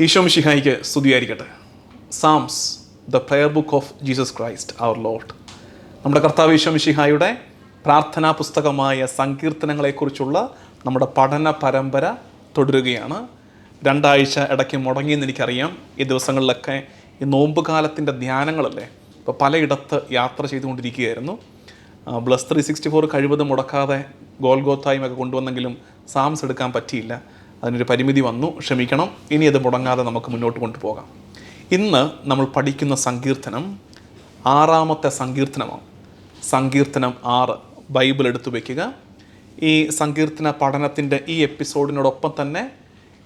ഈശോ മിഷിഹായിക്ക് സ്തുതിയായിരിക്കട്ടെ. Psalms the prayer book of Jesus Christ our Lord നമ്മുടെ കർത്താവ് ഈശോ മിശിഹായുടെ പ്രാർത്ഥനാ പുസ്തകമായ സങ്കീർത്തനങ്ങളെക്കുറിച്ചുള്ള നമ്മുടെ പഠന പരമ്പര തുടരുകയാണ്. രണ്ടാഴ്ച ഇടയ്ക്ക് മുടങ്ങിയെന്ന് എനിക്കറിയാം. ഈ ദിവസങ്ങളിലൊക്കെ ഈ നോമ്പ് കാലത്തിന്റെ ധ്യാനങ്ങളല്ലേ ഇപ്പോൾ പലയിടത്ത് യാത്ര ചെയ്തുകൊണ്ടിരിക്കുകയായിരുന്നു. ബ്ലസ് ത്രീ സിക്സ്റ്റി ഫോർ കഴിവതും മുടക്കാതെ ഗോൽഗോത്തായും ഒക്കെ കൊണ്ടുവന്നെങ്കിലും സാംസ് എടുക്കാൻ പറ്റിയില്ല. അതിനൊരു പരിമിതി വന്നു ക്ഷമിക്കണം. ഇനി അത് മുടങ്ങാതെ നമുക്ക് മുന്നോട്ട് കൊണ്ടുപോകാം. ഇന്ന് നമ്മൾ പഠിക്കുന്ന സങ്കീർത്തനം ആറാമത്തെ സങ്കീർത്തനമാണ്. സങ്കീർത്തനം ആറ് ബൈബിൾ എടുത്തു വയ്ക്കുക ഈ സങ്കീർത്തന പഠനത്തിന്റെ ഈ എപ്പിസോഡിനോടൊപ്പം തന്നെ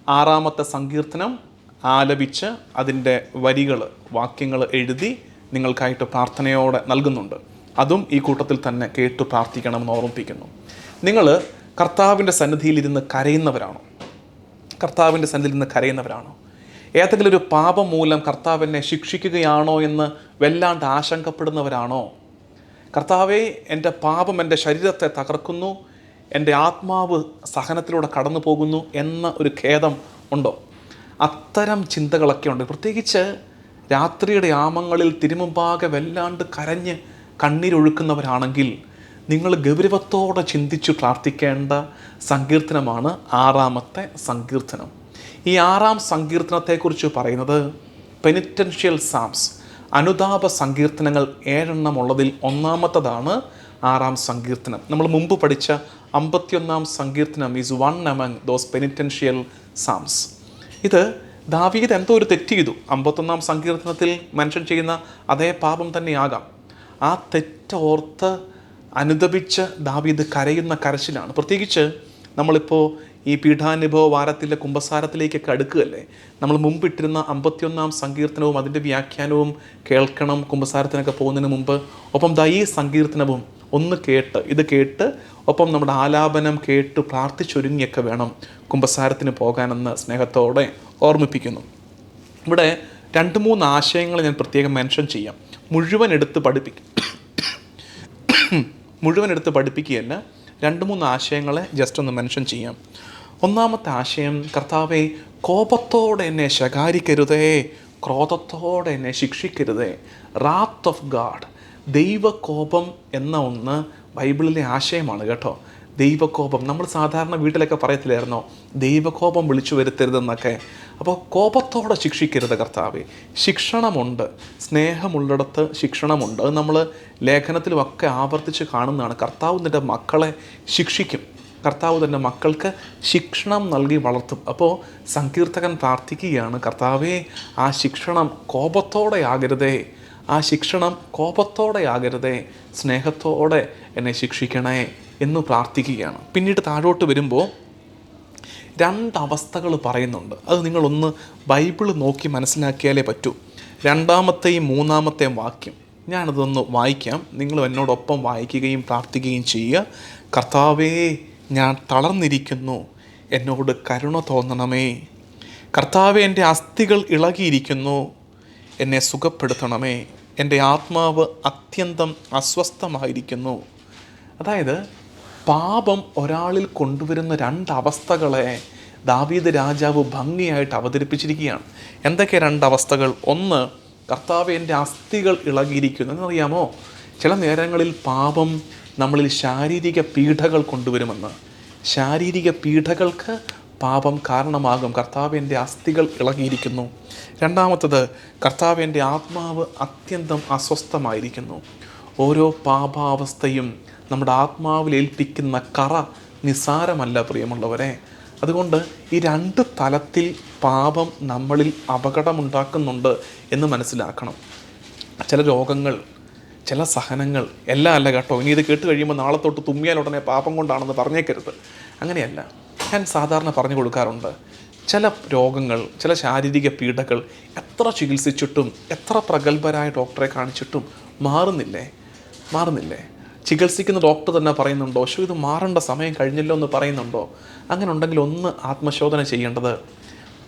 ആറാമത്തെ സങ്കീർത്തനം ആലപിച്ച് അതിന്റെ വരികൾ വാക്യങ്ങൾ എഴുതി നിങ്ങൾക്കായിട്ട് പ്രാർത്ഥനയോടെ നൽകുന്നുണ്ട്. അതും ഈ കൂട്ടത്തിൽ തന്നെ കേട്ടു പ്രാർത്ഥിക്കണമെന്ന് ഓർമ്മിപ്പിക്കുന്നു. നിങ്ങൾ കർത്താവിന്റെ സന്നിധിയിലിരുന്ന് കരയുന്നവരാണോ? കർത്താവിന്റെ സന്നിധിയിൽ നിന്ന് കരയുന്നവരാണോ? ഏതെങ്കിലും ഒരു പാപം മൂലം കർത്താവിനെ ശിക്ഷിക്കുകയാണോ എന്ന് വല്ലാണ്ട് ആശങ്കപ്പെടുന്നവരാണോ? കർത്താവെ എന്റെ പാപം എന്റെ ശരീരത്തെ തകർക്കുന്നു എന്റെ ആത്മാവ് സഹനത്തിലൂടെ കടന്നു പോകുന്നു എന്ന ഒരു ഖേദം ഉണ്ടോ? അത്തരം ചിന്തകളൊക്കെ ഉണ്ട്. പ്രത്യേകിച്ച് രാത്രിയുടെ ആമങ്ങളിൽ തിരുമുമ്പാകെ വല്ലാണ്ട് കരഞ്ഞ് കണ്ണീരൊഴുക്കുന്നവരാണെങ്കിൽ നിങ്ങൾ ഗൗരവത്തോടെ ചിന്തിച്ചു പ്രാർത്ഥിക്കേണ്ട സങ്കീർത്തനമാണ് ആറാമത്തെ സങ്കീർത്തനം. ഈ ആറാം സങ്കീർത്തനത്തെക്കുറിച്ച് പറയുന്നത് പെനിറ്റൻഷ്യൽ സാംസ് അനുതാപ സങ്കീർത്തനങ്ങൾ ഏഴെണ്ണം ഉള്ളതിൽ ഒന്നാമത്തതാണ് ആറാം സങ്കീർത്തനം. നമ്മൾ മുമ്പ് പഠിച്ച അമ്പത്തിയൊന്നാം സങ്കീർത്തനം is one among those penitential psalms ഇത് ദാവീദ് എന്തോ ഒരു തെറ്റ് ചെയ്തു. അമ്പത്തൊന്നാം സങ്കീർത്തനത്തിൽ മെൻഷൻ ചെയ്യുന്ന അതേ പാപം തന്നെയാകാം. ആ തെറ്റോർത്ത് അനുദപിച്ച് ദാവീദ് കരയുന്ന കരച്ചിലാണ്. പ്രത്യേകിച്ച് നമ്മളിപ്പോൾ ഈ പീഠാനുഭവ വാരത്തിലെ കുംഭസാരത്തിലേക്കൊക്കെ അടുക്കുകയല്ലേ? നമ്മൾ മുമ്പിട്ടിരുന്ന അമ്പത്തിയൊന്നാം സങ്കീർത്തനവും അതിന്റെ വ്യാഖ്യാനവും കേൾക്കണം കുംഭസാരത്തിനൊക്കെ പോകുന്നതിന് മുമ്പ് ഒപ്പം ദാ ഈ സങ്കീർത്തനവും ഒന്ന് കേട്ട് ഇത് കേട്ട് ഒപ്പം നമ്മുടെ ആലാപനം കേട്ട് പ്രാർത്ഥിച്ചൊരുങ്ങിയൊക്കെ വേണം കുംഭസാരത്തിന് പോകാനെന്ന് സ്നേഹത്തോടെ ഓർമ്മിപ്പിക്കുന്നു. ഇവിടെ രണ്ട് മൂന്ന് ആശയങ്ങൾ ഞാൻ പ്രത്യേകം മെൻഷൻ ചെയ്യാം. മുഴുവൻ എടുത്ത് പഠിപ്പിക്കും. മുഴുവൻ എടുത്ത് പഠിപ്പിക്കുകയല്ല രണ്ട് മൂന്ന് ആശയങ്ങളെ ജസ്റ്റ് ഒന്ന് മെൻഷൻ ചെയ്യാം. ഒന്നാമത്തെ ആശയം കർത്താവെ കോപത്തോടെ എന്നെ ശകാരിക്കരുതേ ക്രോധത്തോടെ എന്നെ ശിക്ഷിക്കരുതേ. റാത്ത് ഓഫ് ഗാഡ് ദൈവകോപം എന്ന ഒന്ന് ബൈബിളിലെ ആശയമാണ് കേട്ടോ. ദൈവകോപം. നമ്മൾ സാധാരണ വീട്ടിലൊക്കെ പറയത്തില്ലായിരുന്നോ? ദൈവകോപം വിളിച്ചു വരുത്തരുതെന്നൊക്കെ. അപ്പോൾ കോപത്തോടെ ശിക്ഷിക്കരുത് കർത്താവെ. ശിക്ഷണമുണ്ട്. സ്നേഹമുള്ളിടത്ത് ശിക്ഷണമുണ്ട്. അത് നമ്മൾ ലേഖനത്തിലുമൊക്കെ ആവർത്തിച്ച് കാണുന്നതാണ്. കർത്താവ് നിന്റെ മക്കളെ ശിക്ഷിക്കും. കർത്താവ് തന്റെ മക്കൾക്ക് ശിക്ഷണം നൽകി വളർത്തും. അപ്പോൾ സങ്കീർത്തകൻ പ്രാർത്ഥിക്കുകയാണ് കർത്താവെ ആ ശിക്ഷണം കോപത്തോടെ ആകരുതേ. ആ ശിക്ഷണം കോപത്തോടെ ആകരുതേ. സ്നേഹത്തോടെ എന്നെ ശിക്ഷിക്കണേ. എന്ന് പ്രാർത്ഥിക്കുകയാണ്. പിന്നീട് താഴോട്ട് വരുമ്പോൾ രണ്ടവസ്ഥകൾ പറയുന്നുണ്ട്. അത് നിങ്ങളൊന്ന് ബൈബിൾ നോക്കി മനസ്സിലാക്കിയാലേ പറ്റൂ. രണ്ടാമത്തെയും മൂന്നാമത്തെയും വാക്യം. ഞാനതൊന്ന് വായിക്കാം. നിങ്ങൾ എന്നോടൊപ്പം വായിക്കുകയും പ്രാർത്ഥിക്കുകയും ചെയ്യുക. കർത്താവേ ഞാൻ തളർന്നിരിക്കുന്നു. എന്നോട് കരുണ തോന്നണമേ. കർത്താവെ എന്റെ അസ്ഥികൾ ഇളകിയിരിക്കുന്നു. എന്നെ സുഖപ്പെടുത്തണമേ. എന്റെ ആത്മാവ് അത്യന്തം അസ്വസ്ഥമായിരിക്കുന്നു. അതായത് പാപം ഒരാളിൽ കൊണ്ടുവരുന്ന രണ്ടവസ്ഥകളെ ദാവീദ് രാജാവ് ഭംഗിയായിട്ട് അവതരിപ്പിച്ചിരിക്കുകയാണ്. എന്തൊക്കെ രണ്ടവസ്ഥകൾ? ഒന്ന് കർത്താവ് എന്റെ അസ്ഥികൾ ഇളകിയിരിക്കുന്നു. എന്നറിയാമോ? ചില നേരങ്ങളിൽ പാപം നമ്മളിൽ ശാരീരിക പീഠകൾ കൊണ്ടുവരുമെന്ന്. ശാരീരിക പീഠകൾക്ക് പാപം കാരണമാകും. കർത്താവിന്റെ അസ്ഥികൾ ഇളകിയിരിക്കുന്നു. രണ്ടാമത്തത് കർത്താവിന്റെ ആത്മാവ് അത്യന്തം അസ്വസ്ഥമായിരിക്കുന്നു. ഓരോ പാപാവസ്ഥയും നമ്മുടെ ആത്മാവിൽ ഏൽപ്പിക്കുന്ന കറ നിസാരമല്ല പ്രിയമുള്ളവരെ. അതുകൊണ്ട് ഈ രണ്ട് തലത്തിൽ പാപം നമ്മളിൽ അപകടമുണ്ടാക്കുന്നുണ്ട് എന്ന് മനസ്സിലാക്കണം. ചില രോഗങ്ങൾ ചില സഹനങ്ങൾ എല്ലാം അല്ല കേട്ടോ. ഇനി ഇത് കേട്ട് കഴിയുമ്പോൾ നാളെ തൊട്ട് തുമ്മിയാൽ ഉടനെ പാപം കൊണ്ടാണെന്ന് പറഞ്ഞേക്കരുത്. അങ്ങനെയല്ല. ഞാൻ സാധാരണ പറഞ്ഞു കൊടുക്കാറുണ്ട് ചില രോഗങ്ങൾ ചില ശാരീരിക പീഡകൾ എത്ര ചികിത്സിച്ചിട്ടും എത്ര പ്രഗത്ഭരായ ഡോക്ടറെ കാണിച്ചിട്ടും മാറുന്നില്ലേ? മാറുന്നില്ലേ? ചികിത്സിക്കുന്ന ഡോക്ടർ തന്നെ പറയുന്നുണ്ടോ ശോ ഇത് മാറേണ്ട സമയം കഴിഞ്ഞല്ലോ എന്ന് പറയുന്നുണ്ടോ? അങ്ങനെ ഉണ്ടെങ്കിൽ ഒന്ന് ആത്മശോധന ചെയ്യേണ്ടത്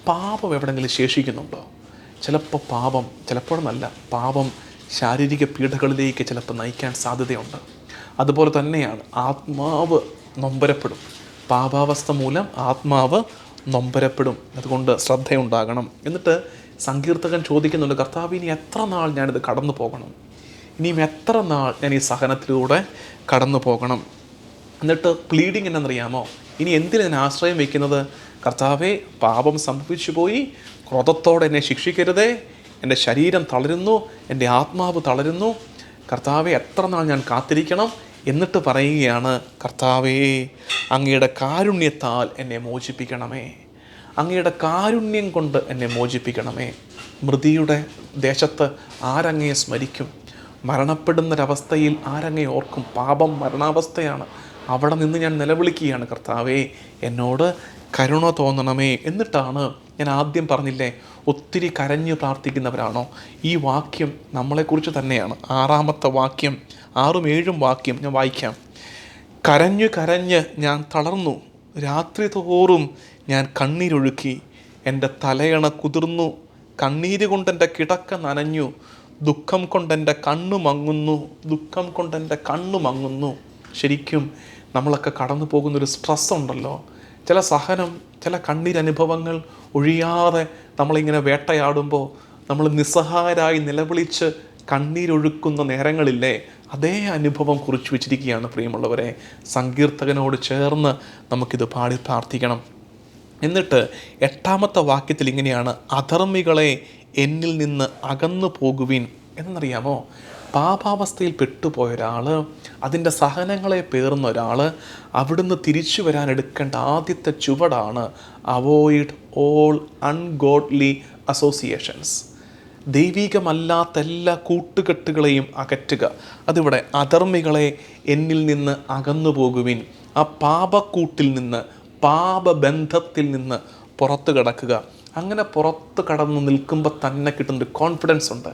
പാപം എവിടെയെങ്കിലും ശേഷിക്കുന്നുണ്ടോ? ചിലപ്പോൾ പാപം ചിലപ്പോഴെന്നല്ല പാപം ശാരീരിക പീഡകളിലേക്ക് ചിലപ്പോൾ നയിക്കാൻ സാധ്യതയുണ്ട്. അതുപോലെ തന്നെയാണ് ആത്മാവ് നൊമ്പരപ്പെടും. പാപാവസ്ഥ മൂലം ആത്മാവ് നൊമ്പരപ്പെടും. അതുകൊണ്ട് ശ്രദ്ധയുണ്ടാകണം. എന്നിട്ട് സങ്കീർത്തകൻ ചോദിക്കുന്നുണ്ട് കർത്താവിനി എത്ര നാൾ ഞാനിത് കടന്നു പോകണം ഇനിയും എത്ര നാൾ ഞാൻ ഈ സഹനത്തിലൂടെ കടന്നു പോകണം? എന്നിട്ട് പ്ലീഡിങ് എന്നറിയാമോ? ഇനി എന്തിനു ഞാൻ ആശ്രയം വയ്ക്കുന്നത്? കർത്താവെ പാപം സംഭവിച്ചു പോയി. ക്രോധത്തോടെ എന്നെ ശിക്ഷിക്കരുതേ. എന്റെ ശരീരം തളരുന്നു. എന്റെ ആത്മാവ് തളരുന്നു. കർത്താവെ എത്ര നാൾ ഞാൻ കാത്തിരിക്കണം? എന്നിട്ട് പറയുകയാണ് കർത്താവേ അങ്ങയുടെ കാരുണ്യത്താൽ എന്നെ മോചിപ്പിക്കണമേ. അങ്ങയുടെ കാരുണ്യം കൊണ്ട് എന്നെ മോചിപ്പിക്കണമേ. മൃതിയുടെ ദേശത്ത് ആരങ്ങയെ സ്മരിക്കും? മരണപ്പെടുന്നൊരവസ്ഥയിൽ ആരങ്ങെ ഓർക്കും? പാപം മരണാവസ്ഥയാണ്. അവിടെ നിന്ന് ഞാൻ നിലവിളിക്കുകയാണ് കർത്താവേ. എന്നോട് കരുണ തോന്നണമേ. എന്നിട്ടാണ് ഞാൻ ആദ്യം പറഞ്ഞില്ലേ ഒത്തിരി കരഞ്ഞു പ്രാർത്ഥിക്കുന്നവരാണോ? ഈ വാക്യം നമ്മളെക്കുറിച്ച് തന്നെയാണ്. ആറാമത്തെ വാക്യം ആറും ഏഴും വാക്യം ഞാൻ വായിക്കാം. കരഞ്ഞു കരഞ്ഞ് ഞാൻ തളർന്നു. രാത്രി തോറും ഞാൻ കണ്ണീരൊഴുക്കി. എന്റെ തലയണ കുതിർന്നു. കണ്ണീര് കൊണ്ടെന്റെ കിടക്ക നനഞ്ഞു. ദുഃഖം കൊണ്ടെന്റെ കണ്ണു മങ്ങുന്നു ദുഃഖം കൊണ്ടെന്റെ കണ്ണു മങ്ങുന്നു. ശരിക്കും നമ്മളൊക്കെ കടന്നു പോകുന്നൊരു സ്ട്രെസ് ഉണ്ടല്ലോ ചില സഹനം ചില കണ്ണീരനുഭവങ്ങൾ ഒഴിയാതെ നമ്മളിങ്ങനെ വേട്ടയാടുമ്പോൾ നമ്മൾ നിസ്സഹായരായി നിലവിളിച്ച് കണ്ണീരൊഴുക്കുന്ന നേരങ്ങളില്ലേ അതേ അനുഭവം കുറിച്ച് വെച്ചിരിക്കുകയാണ് പ്രിയമുള്ളവരെ. സങ്കീർത്തകനോട് ചേർന്ന് നമുക്കിത് പാടി പ്രാർത്ഥിക്കണം. എന്നിട്ട് എട്ടാമത്തെ വാക്യത്തിൽ ഇങ്ങനെയാണ് അധർമ്മികളെ എന്നിൽ നിന്ന് അകന്നു പോകുവിൻ. എന്നറിയാമോ? പാപാവസ്ഥയിൽ പെട്ടുപോയ ഒരാൾ അതിന്റെ സഹനങ്ങളെ പേർന്ന ഒരാൾ അവിടുന്ന് തിരിച്ചു വരാൻ എടുക്കേണ്ട ആദ്യത്തെ ചുവടാണ് അവോയ്ഡ് ഓൾ അൺഗോഡ്ലി അസോസിയേഷൻസ് ദൈവികമല്ലാത്ത എല്ലാ കൂട്ടുകെട്ടുകളെയും അകറ്റുക. അതിവിടെ അധർമ്മികളെ എന്നിൽ നിന്ന് അകന്നു പോകുവിൻ. ആ പാപക്കൂട്ടിൽ നിന്ന് പാപബന്ധത്തിൽ നിന്ന് പുറത്തു കിടക്കുക. അങ്ങനെ പുറത്ത് കടന്ന് നിൽക്കുമ്പോൾ തന്നെ കിട്ടുന്നൊരു കോൺഫിഡൻസ് ഉണ്ട്.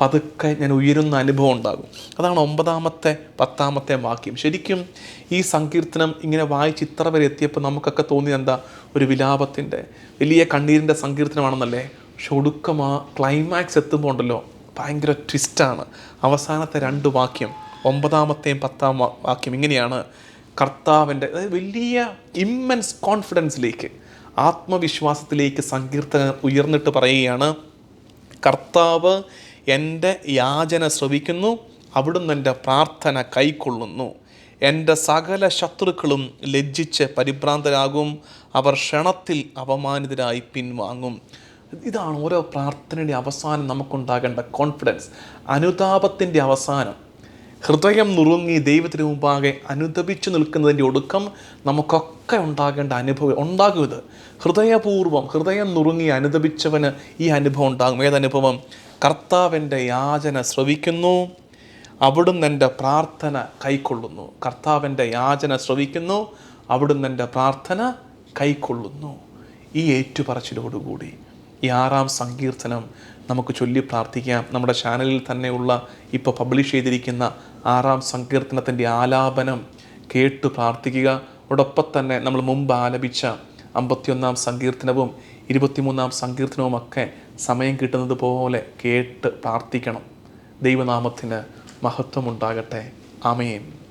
പതുക്കെ ഞാൻ ഉയരുന്ന അനുഭവം ഉണ്ടാകും. അതാണ് ഒമ്പതാമത്തെ പത്താമത്തെ വാക്യം. ശരിക്കും ഈ സങ്കീർത്തനം ഇങ്ങനെ വായിച്ച് ഇത്ര വരെ എത്തിയപ്പോൾ നമുക്കൊക്കെ തോന്നിയത് എന്താ? ഒരു വിലാപത്തിന്റെ വലിയ കണ്ണീരിന്റെ സങ്കീർത്തനമാണെന്നല്ലേ? പക്ഷെ ഒടുക്കം ആ ക്ലൈമാക്സ് എത്തുമ്പോൾ ഉണ്ടല്ലോ ഭയങ്കര ട്വിസ്റ്റാണ് അവസാനത്തെ രണ്ട് വാക്യം ഒമ്പതാമത്തെയും പത്താം വാക്യം ഇങ്ങനെയാണ്. കർത്താവിന്റെ അതായത് വലിയ ഇമ്മൻസ് കോൺഫിഡൻസിലേക്ക് ആത്മവിശ്വാസത്തിലേക്ക് സങ്കീർത്തകൻ ഉയർന്നിട്ട് പറയുകയാണ് കർത്താവ് എന്റെ യാചന ശ്രവിക്കുന്നു അവിടുന്ന് എന്റെ പ്രാർത്ഥന കൈക്കൊള്ളുന്നു. എന്റെ സകല ശത്രുക്കളും ലജ്ജിച്ച് പരിഭ്രാന്തരാകും അവർ ക്ഷണത്തിൽ അപമാനിതരായി പിൻവാങ്ങും. ഇതാണ് ഓരോ പ്രാർത്ഥനയുടെ അവസാനം നമുക്കുണ്ടാകേണ്ട കോൺഫിഡൻസ് അനുതാപത്തിന്റെ അവസാനം ഹൃദയം നുറുങ്ങി ദൈവത്തിന് മുമ്പാകെ അനുദപിച്ചു നിൽക്കുന്നതിന്റെ ഒടുക്കം നമുക്കൊക്കെ ഉണ്ടാകേണ്ട അനുഭവം ഉണ്ടാകും ഹൃദയപൂർവം ഹൃദയം നുറുങ്ങി അനുദപിച്ചവന് ഈ അനുഭവം ഉണ്ടാകും. ഏതനുഭവം കർത്താവിന്റെ യാചന ശ്രവിക്കുന്നു. അവിടുന്ന് എന്റെ പ്രാർത്ഥന കൈക്കൊള്ളുന്നു. കർത്താവിന്റെ യാചന ശ്രവിക്കുന്നു. അവിടുന്ന് എന്റെ പ്രാർത്ഥന കൈക്കൊള്ളുന്നു. ഈ ഏറ്റുപറച്ചിലോടുകൂടി. ഈ ആറാം സങ്കീർത്തനം നമുക്ക് ചൊല്ലി പ്രാർത്ഥിക്കാം. നമ്മുടെ ചാനലിൽ തന്നെയുള്ള ഇപ്പോൾ പബ്ലിഷ് ചെയ്തിരിക്കുന്ന ആറാം സങ്കീർത്തനത്തിന്റെ ആലാപനം കേട്ട് പ്രാർത്ഥിക്കുക. അതോടൊപ്പം തന്നെ നമ്മൾ മുമ്പ് ആലപിച്ച അമ്പത്തിയൊന്നാം സങ്കീർത്തനവും ഇരുപത്തിമൂന്നാം സങ്കീർത്തനവുമൊക്കെ സമയം കിട്ടുന്നത് പോലെ കേട്ട് പ്രാർത്ഥിക്കണം. ദൈവനാമത്തിന് മഹത്വമുണ്ടാകട്ടെ. ആമേൻ.